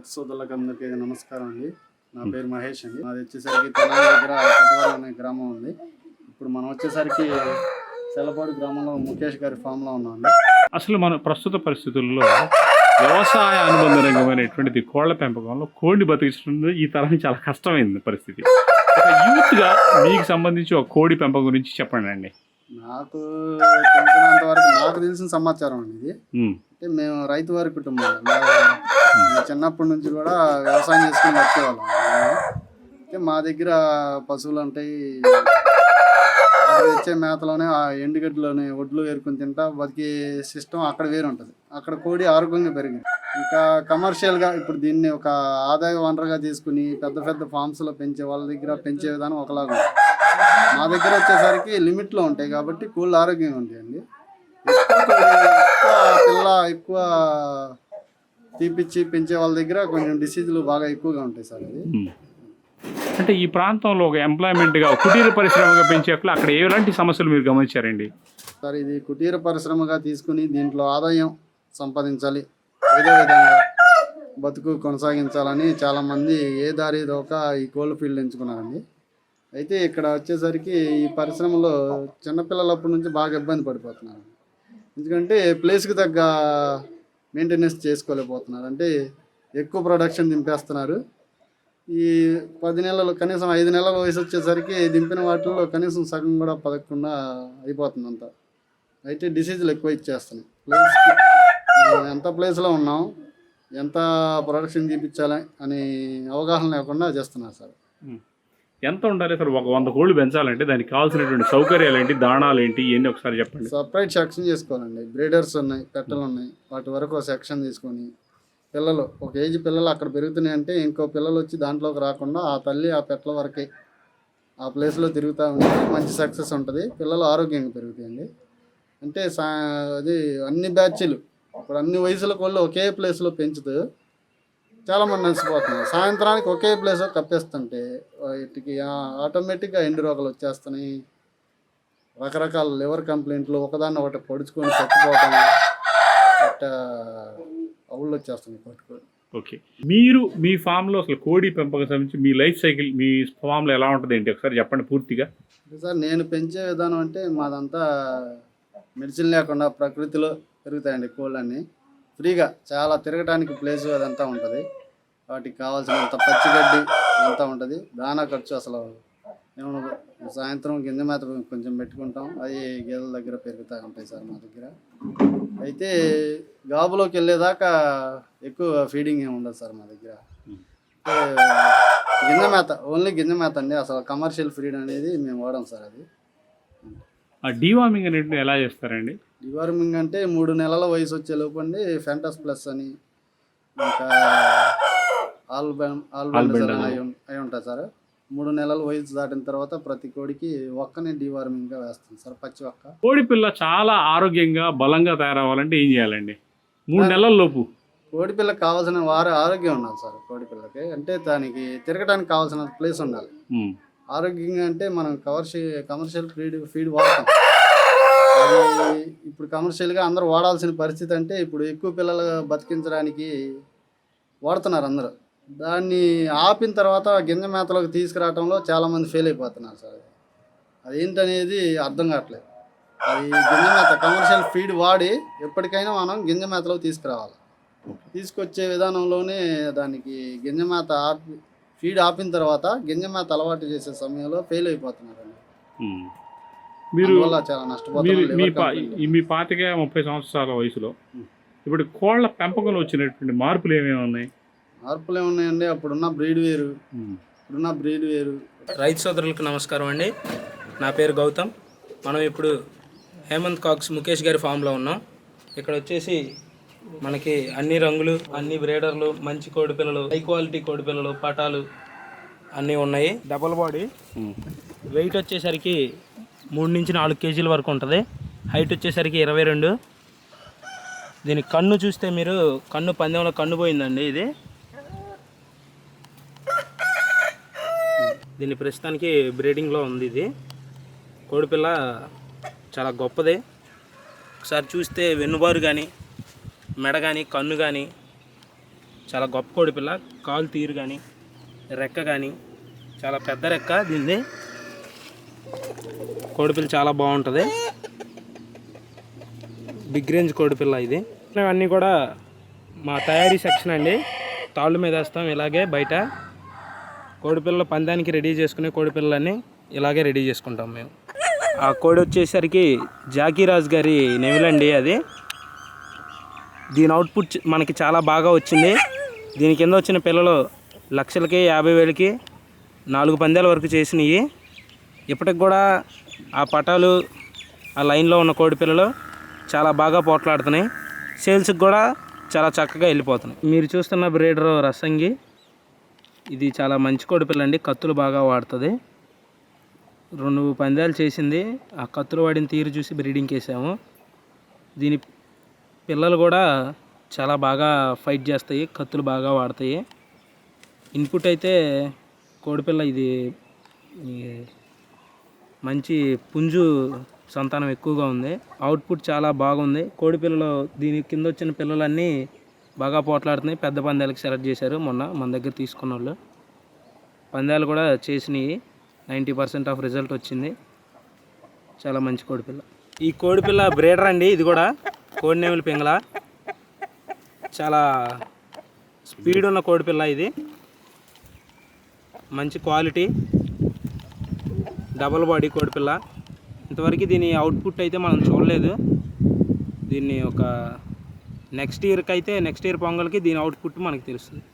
రైతు సోదరులకు అందరికీ నమస్కారం అండి. నా పేరు మహేష్ అండి. నాది వచ్చేసరికి తెలంగాణ దగ్గర కటవాల అనే గ్రామం ఉంది. ఇప్పుడు మనం వచ్చేసరికి సెలపాడు గ్రామంలో ముఖేష్ గారి ఫామ్లో ఉన్నాం అసలు మన ప్రస్తుత పరిస్థితుల్లో వ్యవసాయ అనుబంధ రంగమైనటువంటిది కోళ్ళ పెంపకంలో కోడిని బతికించడం ఈ తరం చాలా కష్టమైంది పరిస్థితి. ఒక యూత్గా మీకు సంబంధించి ఒక కోడి పెంపకం గురించి చెప్పండి అండి నాకు తెలిసినంత వరకు నాకు తెలిసిన సమాచారం అండి ఇది. అంటే మేము రైతు వారి కుటుంబం. చిన్నప్పటి నుంచి కూడా వ్యవసాయం చేసుకుని బతికేవాళ్ళం. అయితే మా దగ్గర పశువులు ఉంటాయి వచ్చే మేతలోనే ఆ ఎండుగడ్డలోనే ఒడ్లు ఏరుకుని తింటా బతికే సిస్టమ్ అక్కడ వేరు ఉంటుంది. అక్కడ కోడి ఆరోగ్యంగా పెరిగింది. ఇంకా కమర్షియల్గా ఇప్పుడు దీన్ని ఒక ఆదాయ వనరుగా తీసుకుని పెద్ద పెద్ద ఫార్మ్స్లో పెంచే వాళ్ళ దగ్గర పెంచే విధానం ఒకలాగా ఉంది. మా దగ్గర వచ్చేసరికి లిమిట్లో ఉంటాయి కాబట్టి కోళ్ళు ఆరోగ్యంగా ఉంటాయండి. ఎక్కువ పిల్ల ఎక్కువ తీపిచ్చి పెంచే వాళ్ళ దగ్గర కొంచెం డిసీజులు బాగా ఎక్కువగా ఉంటాయి సార్ అది. అంటే ఈ ప్రాంతంలో ఒక ఎంప్లాయ్మెంట్గా కుటీర పరిశ్రమగా పెంచేట్లు అక్కడ ఎలాంటి సమస్యలు మీరు గమనించారండి? సార్ ఇది కుటీర పరిశ్రమగా తీసుకుని దీంట్లో ఆదాయం సంపాదించాలి. ఏదో విధంగా బతుకు కొనసాగించాలని చాలామంది ఏ దారి దోక ఈ కోళ్ళ ఫీల్డ్ ఎంచుకున్నారండి. అయితే ఇక్కడ వచ్చేసరికి ఈ పరిశ్రమలో చిన్నపిల్లలప్పటి నుంచి బాగా ఇబ్బంది పడిపోతున్నారు. ఎందుకంటే ప్లేస్కి తగ్గ మెయింటెనెన్స్ చేసుకోలేకపోతున్నారు. అంటే ఎక్కువ ప్రొడక్షన్ దింపేస్తున్నారు. ఈ పది నెలలు కనీసం ఐదు నెలల వయసు వచ్చేసరికి దింపిన వాటిల్లో కనీసం సగం కూడా పదకుండా అయిపోతుంది అంతా అయితే డిసీజులు ఎక్కువ ఇచ్చేస్తున్నాయి. ప్లేస్కి ఎంత ప్లేస్లో ఉన్నాం ఎంత ప్రొడక్షన్ తీపించాలి అని అవగాహన లేకుండా చేస్తున్నారు సార్. ఎంత ఉండాలి సార్ ఒక వంద కోళ్ళు పెంచాలంటే దానికి కావాల్సినటువంటి సౌకర్యాలు ఏంటి దాణాలు ఏంటి ఇవన్నీ ఒకసారి చెప్పండి. సపరేట్ సెక్షన్ చేసుకోవాలండి. బ్రీడర్స్ ఉన్నాయి పెట్టలు ఉన్నాయి. వాటి వరకు ఒక సెక్షన్ తీసుకొని పిల్లలు ఒక ఏజ్ పిల్లలు అక్కడ పెరుగుతున్నాయి అంటే ఇంకో పిల్లలు వచ్చి దాంట్లోకి రాకుండా ఆ తల్లి ఆ పెట్టల వరకే ఆ ప్లేస్లో తిరుగుతూ ఉంటే మంచి సక్సెస్ ఉంటుంది. పిల్లలు ఆరోగ్యంగా పెరుగుతాయండి. అంటే సా అది అన్ని బ్యాచ్లు ఇప్పుడు అన్ని వయసుల కోళ్ళు ఒకే ప్లేస్లో పెంచుతూ చాలామంది నడిచిపోతున్నారు సాయంత్రానికి ఒకే ప్లేస్ కప్పేస్తుంటే వీటికి ఆటోమేటిక్గా ఎండు రోగాలు వచ్చేస్తున్నాయి. రకరకాల లివర్ కంప్లైంట్లు ఒకదాన్ని ఒకటి పొడుచుకొని చచ్చిపోవటం అట్ట అవుళ్ళు వచ్చేస్తున్నాయి పట్టుకొని ఓకే. మీరు మీ ఫామ్లో అసలు కోడి పెంపకం సంబంధించి మీ లైఫ్ సైకిల్ మీ ఫామ్లో ఎలా ఉంటుంది ఏంటి? ఒకసారి చెప్పండి పూర్తిగా. సార్ నేను పెంచే విధానం అంటే మాదంతా మెడిసిన్ లేకుండా ప్రకృతిలో పెరుగుతాయండి కోళ్ళన్నీ. ఫ్రీగా చాలా తిరగటానికి ప్లేస్ అదంతా ఉంటుంది. వాటికి కావాల్సినంత పచ్చిగడ్డి అంతా ఉంటుంది. దానా ఖర్చు అసలు మేము సాయంత్రం గింజ మేత కొంచెం పెట్టుకుంటాం. అవి గేదెల దగ్గర పెరుగుతూ ఉంటాయి సార్ మా దగ్గర. అయితే గాబులోకి వెళ్ళేదాకా ఎక్కువ ఫీడింగ్ ఏమి ఉండదు సార్ మా దగ్గర. అంటే గింజ మేత ఓన్లీ గింజ మేత అండి. అసలు కమర్షియల్ ఫీడ్ అనేది మేము వాడాం సార్ అది. ఆ డీవార్మింగ్ అనేది ఎలా చేస్తారండి? డివార్మింగ్ అంటే మూడు నెలల వయసు వచ్చే లోపండి ఫెంటస్ ప్లస్ అని ఇంకా ఆల్బెన్ ఆల్బెండజల్ అని అయి ఉం- అయి ఉంటాయి సార్. మూడు నెలల వయసు దాటిన తర్వాత ప్రతి కోడికి ఒక్కనే డివార్మింగ్గా వేస్తాం సార్ పచ్చి ఒక్క. కోడి పిల్ల చాలా ఆరోగ్యంగా బలంగా తయారవ్వాలంటే ఏం చేయాలండి? మూడు నెలల లోపు. కోడి పిల్లకి కావాల్సిన వారు ఆరోగ్యం ఉండాలి సార్ కోడి పిల్లకి. అంటే దానికి తిరగడానికి కావాల్సిన ప్లేస్ ఉండాలి. ఆరోగ్యంగా అంటే మనం కమర్షియల్ కమర్షియల్ ఫీడ్ ఫీడ్ వాడతాం. అది ఇప్పుడు కమర్షియల్గా అందరూ వాడాల్సిన పరిస్థితి అంటే ఇప్పుడు ఎక్కువ పిల్లలు బతికించడానికి వాడుతున్నారు అందరూ. దాన్ని ఆపిన తర్వాత గింజ మేతలోకి తీసుకురావడంలో చాలామంది ఫెయిల్ అయిపోతున్నారు సార్. అది అదేంటనేది అర్థం కావట్లేదు. అది గింజ మేత కమర్షియల్ ఫీడ్ వాడి ఎప్పటికైనా మనం గింజ మేతలోకి తీసుకురావాలి. తీసుకొచ్చే విధానంలోనే దానికి గింజ మేత ఆపి ఫీడ్ ఆపిన తర్వాత గింజ మేత అలవాటు చేసే సమయంలో ఫెయిల్ అయిపోతున్నారండి. మీరు చాలా నష్టపోతున్నారు మీ పాతిక ముప్పై సంవత్సరాల వయసులో ఇప్పుడు కోళ్ళ పెంపకంలో వచ్చినటువంటి మార్పులు ఏమేమి ఉన్నాయి? మార్పులు ఏమున్నాయండి? అప్పుడున్న బ్రీడ్ వేరు. ఇప్పుడున్న బ్రీడ్ వేరు. రైతు సోదరులకు నమస్కారం అండి. నా పేరు గౌతమ్. మనం ఇప్పుడు హేమంత్ కాక్స్ ముఖేష్ గారి ఫామ్లో ఉన్నాం. ఇక్కడ వచ్చేసి మనకి అన్ని రంగులు అన్ని బ్రేడర్లు మంచి కోడి పిల్లలు హై క్వాలిటీ కోడి పిల్లలు పటాలు అన్నీ ఉన్నాయి. Double body. వెయిట్ వచ్చేసరికి మూడు నుంచి నాలుగు కేజీల వరకు ఉంటుంది. హైట్ వచ్చేసరికి ఇరవై రెండు. దీని కన్ను చూస్తే మీరు కన్ను పందెంలో కన్ను పోయిందండి ఇది. దీని ప్రస్తుతానికి బ్రీడింగ్లో ఉంది ఇది. కోడిపిల్ల చాలా గొప్పది. ఒకసారి చూస్తే వెన్నుబారు కానీ మెడ కానీ కన్ను కానీ చాలా గొప్ప కోడిపిల్ల కాలు తీరు కానీ రెక్క కానీ చాలా పెద్ద రెక్క. దీనిది కోడిపిల్ల చాలా బాగుంటుంది. బిగ్ రేంజ్ కోడిపిల్ల ఇది. ఇవన్నీ కూడా మా తయారీ సెక్షన్ అండి. తాళ్ళు మీద వేస్తాం ఇలాగే బయట. కోడిపిల్ల పందానికి రెడీ చేసుకునే కోడిపిల్లలన్నీ ఇలాగే రెడీ చేసుకుంటాం మేము. ఆ కోడి వచ్చేసరికి జాకీరాజ్ గారి నెవిలండి అది. దీని అవుట్పుట్ మనకి చాలా బాగా వచ్చింది. దీని కింద వచ్చిన పిల్లలు లక్షలకి యాభై వేలకి నాలుగు పందాల వరకు చేసినాయి. ఇప్పటికి కూడా ఆ పటాలు ఆ లైన్లో ఉన్న కోడి పిల్లలు చాలా బాగా పోట్లాడుతున్నాయి. సేల్స్కి కూడా చాలా చక్కగా వెళ్ళిపోతున్నాయి. మీరు చూస్తున్న బ్రీడర్ రసంగి ఇది చాలా మంచి కోడి పిల్ల అండి. కత్తులు బాగా వాడుతుంది. రెండు పందాలు చేసింది. ఆ కత్తులు వాడిన తీరు చూసి బ్రీడింగ్ వేసాము దీని పిల్లలు కూడా చాలా బాగా ఫైట్ చేస్తాయి కత్తులు బాగా వాడతాయి. ఇన్పుట్ అయితే కోడిపిల్ల ఇది మంచి పుంజు సంతానం ఎక్కువగా ఉంది. అవుట్పుట్ చాలా బాగుంది. కోడిపిల్లలు దీని కింద వచ్చిన పిల్లలన్నీ బాగా పోట్లాడుతున్నాయి. పెద్ద పందాలకు సెలెక్ట్ చేశారు మొన్న మన దగ్గర తీసుకున్న వాళ్ళు పందాలు కూడా చేసినాయి. నైంటీ పర్సెంట్ ఆఫ్ రిజల్ట్ వచ్చింది. చాలా మంచి కోడిపిల్ల ఈ కోడిపిల్ల బ్రేడర్ అండి ఇది కూడా. కోడినేముల పింగళ. చాలా స్పీడ్ ఉన్న కోడిపిల్ల ఇది. మంచి క్వాలిటీ డబల్ బాడీ కోడిపిల్ల ఇంతవరకు దీని అవుట్పుట్ అయితే మనం చూడలేదు. దీన్ని ఒక నెక్స్ట్ ఇయర్కి అయితే నెక్స్ట్ ఇయర్ పొంగల్కి దీని అవుట్పుట్ మనకి తెలుస్తుంది.